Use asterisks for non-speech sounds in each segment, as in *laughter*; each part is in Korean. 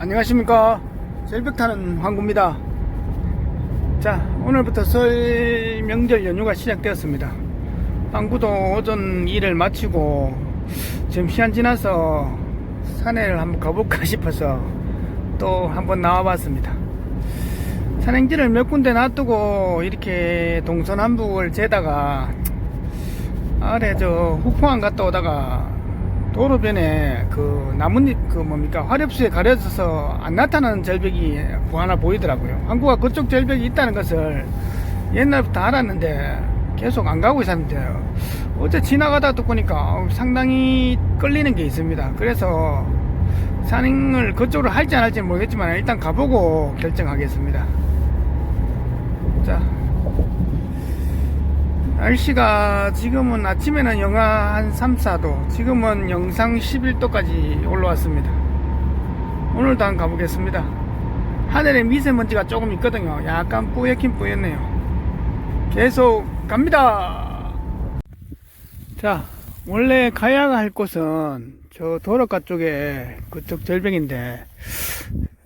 안녕하십니까. 절벽 타는 황구입니다. 자 오늘부터 설 명절 연휴가 시작되었습니다. 황구도 오전 일을 마치고 점시간 지나서 산에를 한번 가볼까 *laughs* 싶어서 또 한번 나와봤습니다. 산행지를 몇 군데 놔두고 이렇게 동서남북을 재다가 아래 저 후포항 갔다 오다가 도로변에 그 나뭇잎 그 뭡니까 화렵수에 가려져서 안 나타나는 절벽이 뭐 하나 보이더라고요. 한국가 그쪽 절벽이 있다는 것을 옛날부터 알았는데 계속 안 가고 있었는데 어제 지나가다 또 보니까 상당히 끌리는 게 있습니다. 그래서 산행을 그쪽으로 할지 안 할지 모르겠지만 일단 가보고 결정하겠습니다. 자, 날씨가 지금은 아침에는 영하 한 3, 4도, 지금은 영상 11도까지 올라왔습니다. 오늘도 한번 가보겠습니다. 하늘에 미세먼지가 조금 있거든요. 약간 뿌옇긴 뿌옇네요. 계속 갑니다. 자, 원래 가야 할 곳은 저 도로가 쪽에 그쪽 절벽인데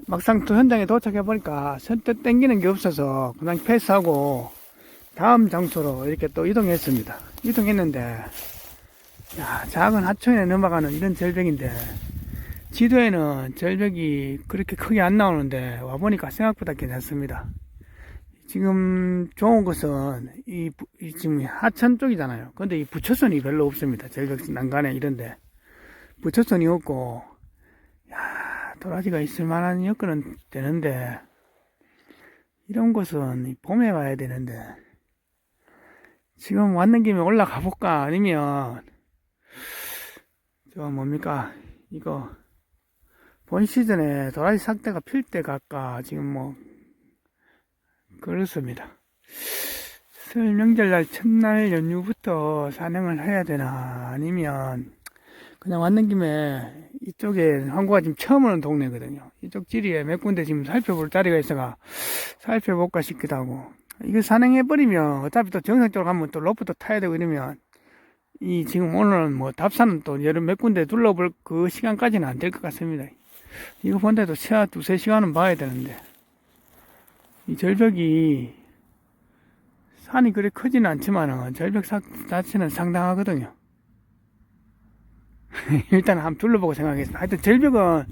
막상 또 현장에 도착해 보니까 선뜻 땡기는 게 없어서 그냥 패스하고 다음 장소로 이렇게 또 이동했습니다. 이동했는데, 야, 작은 하천에 넘어가는 이런 절벽인데, 지도에는 절벽이 그렇게 크게 안 나오는데, 와보니까 생각보다 괜찮습니다. 지금 좋은 것은, 이, 부- 이 지금 하천 쪽이잖아요. 근데 이 부처선이 별로 없습니다. 절벽 난간에 이런데. 부처선이 없고, 야, 도라지가 있을 만한 여건은 되는데, 이런 이 봄에 와야 되는데, 지금 왔는 김에 올라가 볼까? 아니면, 저 뭡니까? 이거, 본 시즌에 도라지 삭대가 필 때 갈까? 지금 뭐, 그렇습니다. 설 명절날 첫날 연휴부터 산행을 해야 되나? 아니면, 그냥 왔는 김에 이쪽에 한국가 지금 처음 오는 동네거든요. 이쪽 지리에 몇 군데 지금 살펴볼 자리가 있어가 살펴볼까 싶기도 하고. 이거 산행해버리면 어차피 또 정상적으로 가면 또 로프도 타야 되고 이러면 이 지금 오늘은 뭐 답사는 또 여러 몇 군데 둘러볼 그 시간까지는 안 될 것 같습니다. 이거 본데도 최하 두세 시간은 봐야 되는데 이 절벽이 산이 그리 크지는 않지만은 절벽 사- 자체는 상당하거든요. *laughs* 일단 한번 둘러보고 생각하겠습니다. 하여튼 절벽은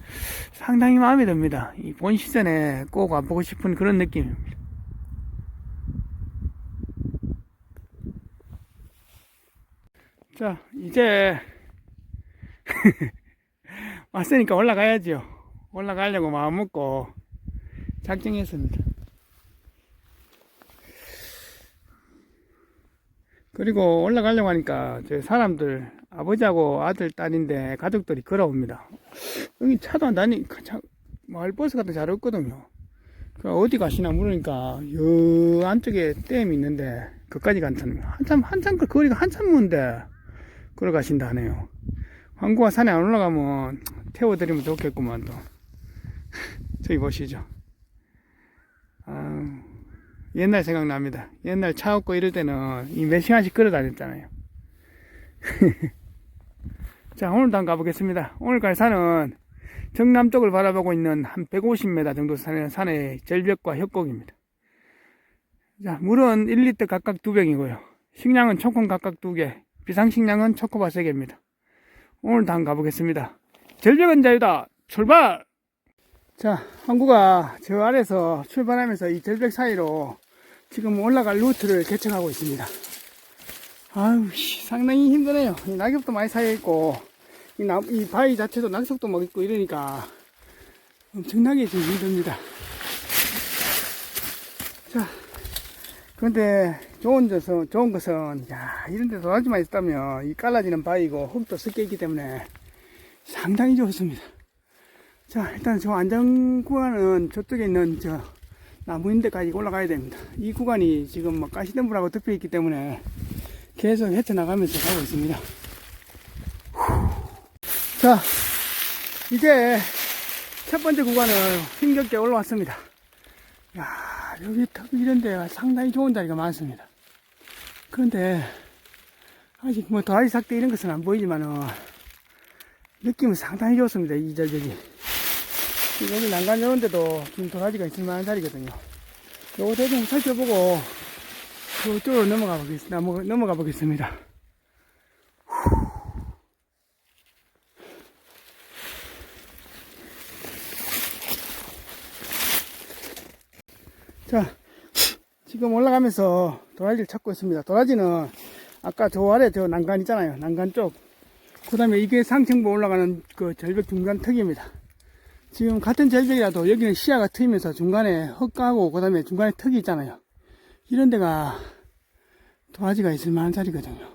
상당히 마음에 듭니다. 이 본 시즌에 꼭 와보고 싶은 그런 느낌입니다. 자, 이제 *laughs* 왔으니까 올라가야죠. 올라가려고 마음 먹고 작정했습니다. 그리고 올라가려고 하니까 저 사람들 아버지하고 아들 딸인데 가족들이 걸어옵니다. 여기 차도 안 다니 차, 마을버스 같은 잘 없거든요. 그 어디 가시나 물으니까 여 안쪽에 댐이 있는데 그까지 거예요. 한참 한참 그 거리가 한참 먼데 걸어가신다 하네요. 황구가 산에 안 올라가면 태워드리면 좋겠구만 또. *laughs* 저기 보시죠. 아, 옛날 생각납니다. 옛날 차 없고 이럴 때는 이 몇 시간씩 걸어 다녔잖아요. *laughs* 자, 오늘도 한번 가보겠습니다. 오늘 갈 산은 정남 쪽을 바라보고 있는 한 150m 정도 산의, 산의 절벽과 협곡입니다. 자, 물은 1리터 각각 2병이고요. 식량은 초콘 각각 2개, 비상식량은 초코바 3개입니다. 오늘도 한번 가보겠습니다. 절벽은 자유다! 출발! 자, 항구가 저 아래서 출발하면서 이 절벽 사이로 지금 올라갈 루트를 개척하고 있습니다. 아유, 씨, 상당히 힘드네요. 이 낙엽도 많이 쌓여있고, 이, 나, 이 바위 자체도 낙석도 막 있고 이러니까 엄청나게 지금 힘듭니다. 자, 그런데 좋은 것은, 좋은 것은, 야, 이런 데 도라지만 있다면 이 깔라지는 바위고 흙도 섞여 있기 때문에 상당히 좋습니다. 자, 일단 저 안전 구간은 저쪽에 있는 저 나무 있는 데까지 올라가야 됩니다. 이 구간이 지금 뭐 가시덤불하고 덮여 있기 때문에 계속 헤쳐나가면서 가고 있습니다. 자, 이제 첫 번째 구간을 힘겹게 올라왔습니다. 야, 여기 턱 이런 데가 상당히 좋은 자리가 많습니다. 그런데 아직 뭐 도라지 삭대 이런 것은 안 보이지만은 느낌은 상당히 좋습니다. 이 절벽이. 여기 난간 이런 데도 지금 도라지가 있을 만한 자리거든요. 요거 대충 살펴보고 저쪽으로 넘어가 보겠습니다. 넘어가 보겠습니다. 자, 올라가면서 도라지를 찾고 있습니다. 도라지는 아까 저 아래 저 난간 있잖아요. 난간 쪽. 그 다음에 이게 상층부 올라가는 그 절벽 중간 턱입니다. 지금 같은 절벽이라도 여기는 시야가 트이면서 중간에 흙가고 그 다음에 중간에 턱이 있잖아요. 이런 데가 도화지가 있을 만한 자리거든요.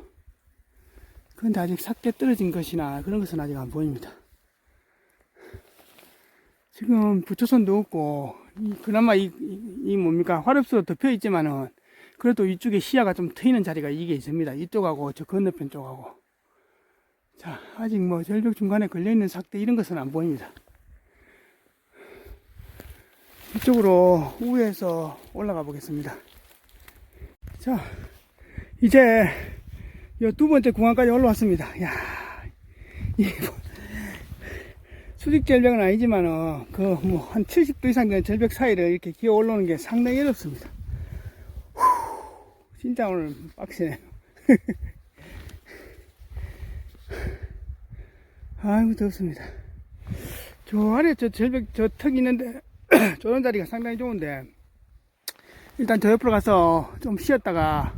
그런데 아직 삭게 떨어진 것이나 그런 것은 아직 안 보입니다. 지금 부초선도 없고 이- 그나마 이, 이, 이 뭡니까 화릅수로 덮여 있지만은 그래도 이쪽에 시야가 좀 트이는 자리가 이게 있습니다. 이쪽하고 저 건너편 쪽하고 자 아직 뭐 절벽 중간에 걸려있는 삭대 이런 것은 안 보입니다. 이쪽으로 우회해서 올라가 보겠습니다. 자, 이제 이두 번째 공항까지 올라왔습니다. 야, 이 수직 절벽은 아니지만은 그뭐 한 70도 이상 되는 절벽 사이를 이렇게 기어 올라오는 게 상당히 어렵습니다. 후, 진짜 오늘 빡세네요. *laughs* 아이고 덥습니다. 저 아래 저 절벽 저 턱 있는데 *clears throat* 저런 자리가 상당히 좋은데 일단 저 옆으로 가서 좀 쉬었다가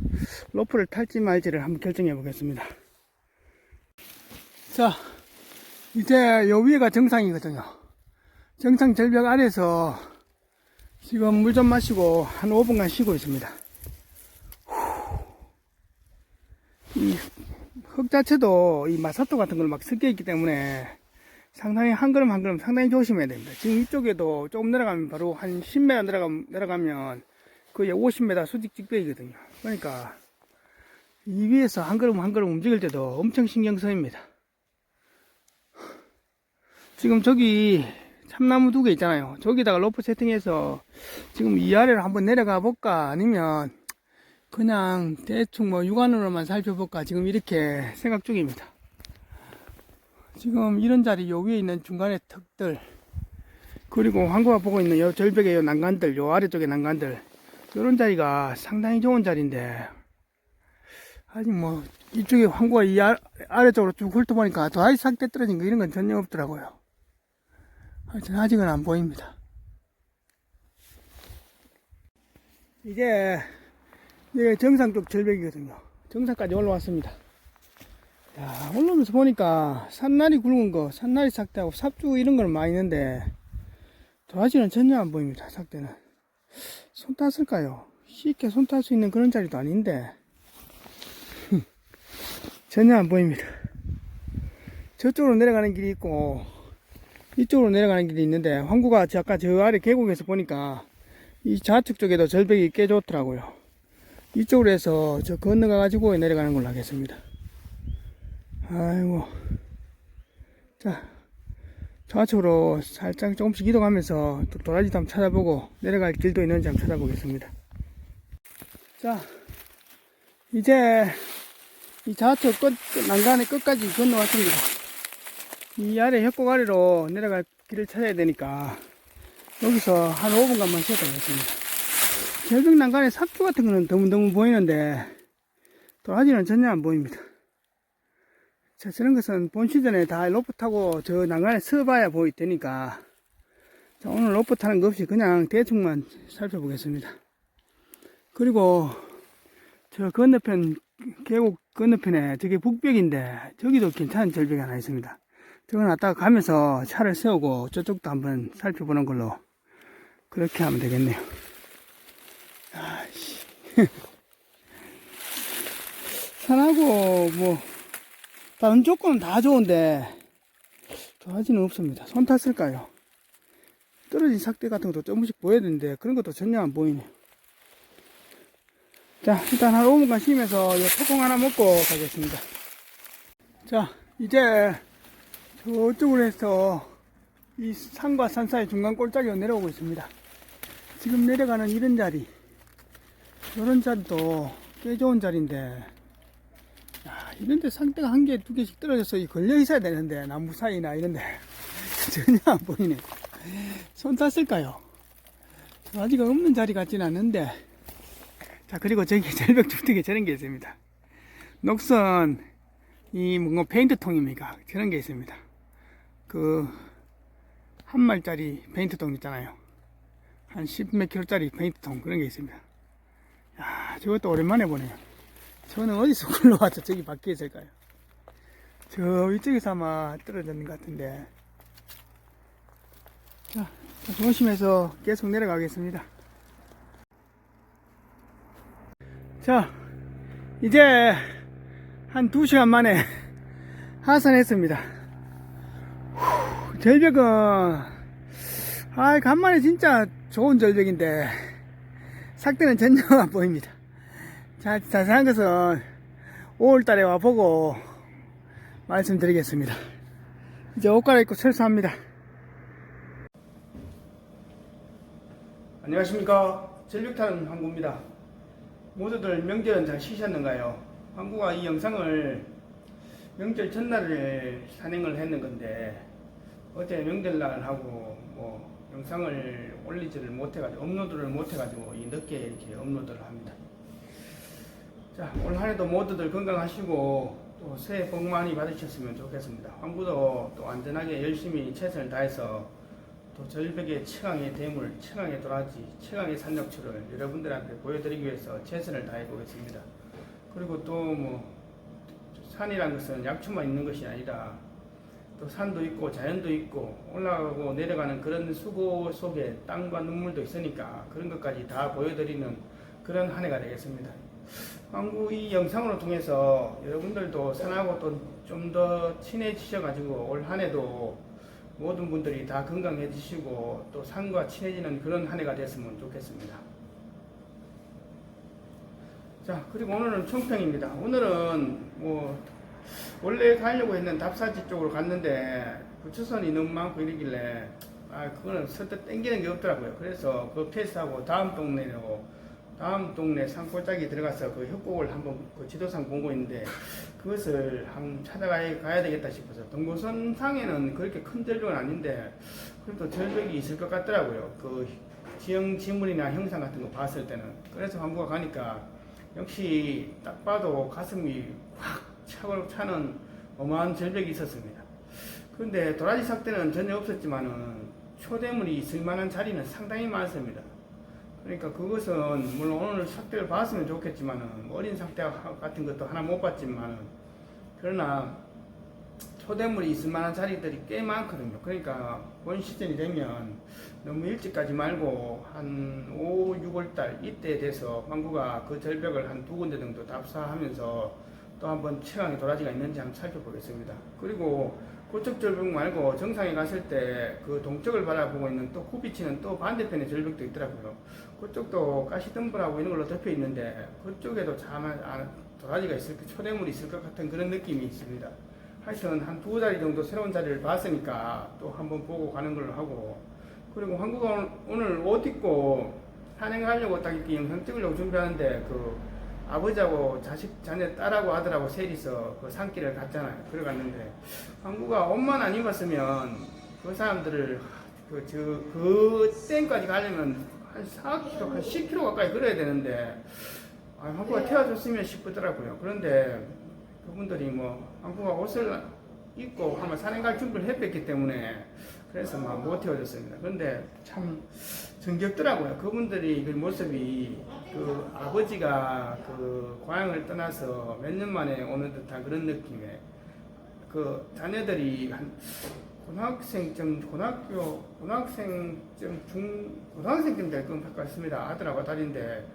로프를 탈지 말지를 한번 결정해 보겠습니다. 자, 이제 요 위에가 정상이거든요. 정상 절벽 아래서 지금 물 좀 마시고 한 5분간 쉬고 있습니다. 이 흙 자체도 이 마사토 같은 걸 막 섞여 있기 때문에 상당히 한 걸음 한 걸음 상당히 조심해야 됩니다. 지금 이쪽에도 조금 내려가면 바로 한 10m 내려가, 내려가면 거의 50m 수직 직벽이거든요. 그러니까 이 위에서 한 걸음 한 걸음 움직일 때도 엄청 신경 쓰입니다. 지금 저기 참나무 두 개 있잖아요. 저기다가 로프 세팅해서 지금 이 아래로 한번 내려가 볼까 아니면 그냥 대충 뭐 육안으로만 살펴볼까 지금 이렇게 생각 중입니다. 지금 이런 자리 요 위에 있는 중간에 턱들 그리고 황구가 보고 있는 요 절벽의 요 난간들 요 아래쪽의 난간들 요런 자리가 상당히 좋은 자리인데 아직 뭐 이쪽에 황구가 이 아, 아래쪽으로 쭉 훑어보니까 더 아이 상태 떨어진 거 이런 건 전혀 없더라고요 하여튼 아직은 안 보입니다 이제 이게 정상 쪽 절벽이거든요 정상까지 올라왔습니다 야, 올라오면서 보니까 산날이 굵은 거, 산날이 삭대하고 삽주 이런 건 많이 있는데 도라지는 전혀 안 보입니다. 삭대는 손 탔을까요? 쉽게 손 탈 수 있는 그런 자리도 아닌데 *laughs* 전혀 안 보입니다. 저쪽으로 내려가는 길이 있고 이쪽으로 내려가는 길이 있는데 황구가 저 아까 저 아래 계곡에서 보니까 이 좌측 쪽에도 절벽이 꽤 좋더라고요. 이쪽으로 해서 저 건너가 가지고 내려가는 걸로 하겠습니다. 아이고. 자, 좌측으로 살짝 조금씩 이동하면서 또 도라지도 한번 찾아보고 내려갈 길도 있는지 한번 찾아보겠습니다. 자, 이제 이 좌측 끝, 난간의 끝까지 건너왔습니다. 이 아래 협곡 아래로 내려갈 길을 찾아야 되니까 여기서 한 5분간만 쉬었다 오겠습니다. 절벽 난간에 삭주 같은 거는 드문드문 보이는데 도라지는 전혀 안 보입니다. 자, 저런 것은 본 시즌에 다 로프 타고 저 난간에 서봐야 보이니까 자, 오늘 로프 타는 거 없이 그냥 대충만 살펴보겠습니다. 그리고 저 건너편 계곡 건너편에 저게 북벽인데 저기도 괜찮은 절벽이 하나 있습니다. 저건 왔다가 가면서 차를 세우고 저쪽도 한번 살펴보는 걸로 그렇게 하면 되겠네요. 아씨. 산하고 *laughs* 뭐 다른 조건은 다 좋은데 좋아지는 없습니다. 손 탔을까요? 떨어진 삭대 같은 것도 조금씩 보여야 되는데 그런 것도 전혀 안 보이네요. 자 일단 한 5분간 쉬면서 이 토콩 하나 먹고 가겠습니다. 자 이제 저쪽으로 해서 이 산과 산 사이 중간 꼴짝이 내려오고 있습니다. 지금 내려가는 이런 자리 이런 자리도 꽤 좋은 자리인데 야, 이런데 상대가 한 개, 두 개씩 떨어져서 이 걸려 있어야 되는데, 나무 사이나 이런데. *laughs* 전혀 안 보이네. 손 땄을까요? 아직 없는 자리 같지는 않는데. 자, 그리고 저기 절벽 주택에 저런 게 있습니다. 녹선, 이 뭔가 페인트통입니까? 저런 게 있습니다. 그, 한 말짜리 페인트통 있잖아요. 한 10몇 킬로짜리 페인트통 그런 게 있습니다. 야, 저것도 오랜만에 보네요. 저는 어디서 *laughs* 굴러와서 저기 밖에 있을까요? 저 위쪽에서 아마 떨어졌는 것 같은데. 자, 조심해서 계속 내려가겠습니다. 자, 이제 한 2시간 만에 *laughs* 하산했습니다. 후, 절벽은, 아, 간만에 진짜 좋은 절벽인데, 삭대는 전혀 안 보입니다. 자, 자세한 것은 5월달에 와보고 말씀드리겠습니다. 이제 옷 갈아입고 철수합니다. 안녕하십니까. 전륙탄 항구입니다. 모두들 명절은 잘 쉬셨는가요? 항구가 이 영상을 명절 전날에 산행을 했는 건데 어제 명절날 하고 뭐 영상을 올리지를 못해가지고 업로드를 못해가지고 이 늦게 이렇게 업로드를 합니다. 자, 올 한해도 모두들 건강하시고 또 새해 복 많이 받으셨으면 좋겠습니다. 항구도 또 안전하게 열심히 최선을 다해서 또 절벽의 최강의 대물, 최강의 도라지, 최강의 산적초를 여러분들한테 보여드리기 위해서 최선을 다해 보겠습니다. 그리고 또 뭐 산이라는 것은 약초만 있는 것이 아니라 또 산도 있고 자연도 있고 올라가고 내려가는 그런 수고 속에 땀과 눈물도 있으니까 그런 것까지 다 보여드리는 그런 한 해가 되겠습니다. 한국 이 영상으로 통해서 여러분들도 산하고 또 좀 더 친해지셔가지고 올 한 해도 모든 분들이 다 건강해지시고 또 산과 친해지는 그런 한 해가 됐으면 좋겠습니다. 자, 그리고 오늘은 청평입니다. 오늘은 뭐 원래 가려고 했는 답사지 쪽으로 갔는데 부추선이 너무 많고 이러길래 아 그거는 서뜻 땡기는 게 없더라고요. 그래서 그 패스하고 다음 동네로 다음 동네 산골짜기 들어가서 그 협곡을 한번 그 지도상 보고 있는데 그것을 한번 찾아가야 가야 되겠다 싶어서 동고선 상에는 그렇게 큰 절벽은 아닌데 그래도 절벽이 있을 것 같더라고요. 그 지형 지물이나 형상 같은 거 봤을 때는 그래서 한국가 가니까 역시 딱 봐도 가슴이 확 차고 차는 어마한 절벽이 있었습니다. 그런데 도라지 삭대는 전혀 없었지만은 초대물이 있을 만한 자리는 상당히 많습니다. 그러니까 그것은 물론 오늘 삭대를 봤으면 좋겠지만은 어린 삭대 같은 것도 하나 못 봤지만은 그러나 초대물이 있을 만한 자리들이 꽤 많거든요. 그러니까 본 시즌이 되면 너무 일찍 가지 말고 한 5, 6월 달 이때 돼서 황구가 그 절벽을 한 두 군데 정도 답사하면서 또 한번 최강의 도라지가 있는지 한번 살펴보겠습니다. 그리고 그쪽 절벽 말고 정상에 갔을 때 그 동쪽을 바라보고 있는 또 코비치는 또 반대편에 절벽도 있더라고요. 그쪽도 가시덤불하고 이런 걸로 덮여 있는데 그쪽에도 참 아, 도라지가 있을 것, 초대물이 있을 것 같은 그런 느낌이 있습니다. 하여튼 한 두 자리 정도 새로운 자리를 봤으니까 또 한번 보고 가는 걸로 하고 그리고 한국은 오늘 옷 입고 산행하려고 딱 이렇게 영상 찍으려고 준비하는데 그 아버지하고 자식 자녀 딸하고 아들하고 셋이서 그 산길을 갔잖아요. 그래갔는데 한국아 옷만 안 입었으면 그 사람들을 그저그 땡까지 가려면 한 4km, 한 10km 가까이 걸어야 되는데 아, 한국아 태워줬으면 싶더라고요. 그런데 그분들이 뭐 한국아 옷을 입고 하면 산행 갈 준비를 했기 때문에 그래서 막 못 태워줬습니다. 그런데 참 정겹더라고요. 그분들이 그 모습이 그 아버지가 그 고향을 떠나서 몇 년 만에 오는 듯한 그런 느낌에 그 자녀들이 한 고등학생쯤 고등학교 고등학생쯤 중 고등학생쯤 될것 같습니다. 아들하고 딸인데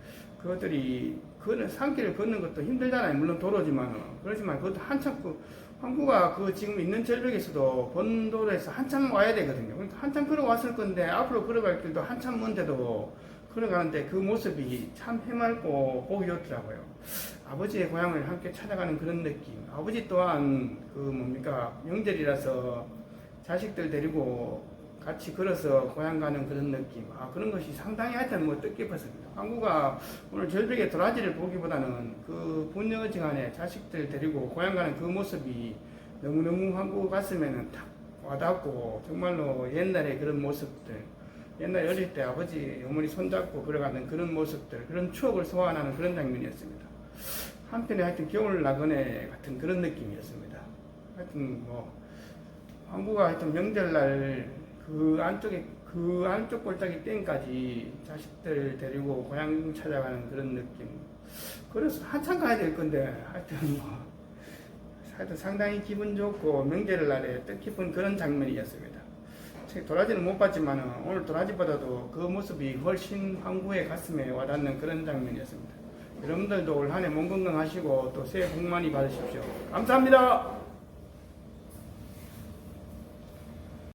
그것들이 그 산길을 걷는 것도 힘들잖아요. 물론 도로지만은 그렇지만 그것도 한참 그 항구가 그 지금 있는 절벽에서도 본도로에서 한참 와야 되거든요. 그러니까 한참 걸어왔을 건데 앞으로 걸어갈 길도 한참 먼데도 걸어가는데 그 모습이 참 해맑고 보기 좋더라고요. 아버지의 고향을 함께 찾아가는 그런 느낌. 아버지 또한 그 뭡니까 명절이라서 자식들 데리고 같이 걸어서 고향 가는 그런 느낌. 아 그런 것이 상당히 하여튼 뭐 뜻깊었습니다. 항구가 오늘 절벽의 도라지를 보기보다는 그 부녀지간에 자식들 데리고 고향 가는 그 모습이 너무너무 항구 갔으면은 딱 와닿고 정말로 옛날의 그런 모습들 옛날 어릴 때 아버지 어머니 손잡고 걸어가는 그런 모습들 그런 추억을 소환하는 그런 장면이었습니다. 한편에 하여튼 겨울 나그네 같은 그런 느낌이었습니다. 하여튼 뭐 황부가 하여튼 명절날 그 안쪽에 그 안쪽 골짜기 땡까지 자식들 데리고 고향 찾아가는 그런 느낌. 그래서 한참 가야 될 건데 하여튼 뭐 하여튼 상당히 기분 좋고 명절 날에 뜻깊은 그런 장면이었습니다. 제 도라지는 못 봤지만 오늘 도라지보다도 그 모습이 훨씬 황구의 가슴에 와닿는 그런 장면이었습니다. 여러분들도 올 한 해 몸 건강하시고 또 새해 복 많이 받으십시오. 감사합니다.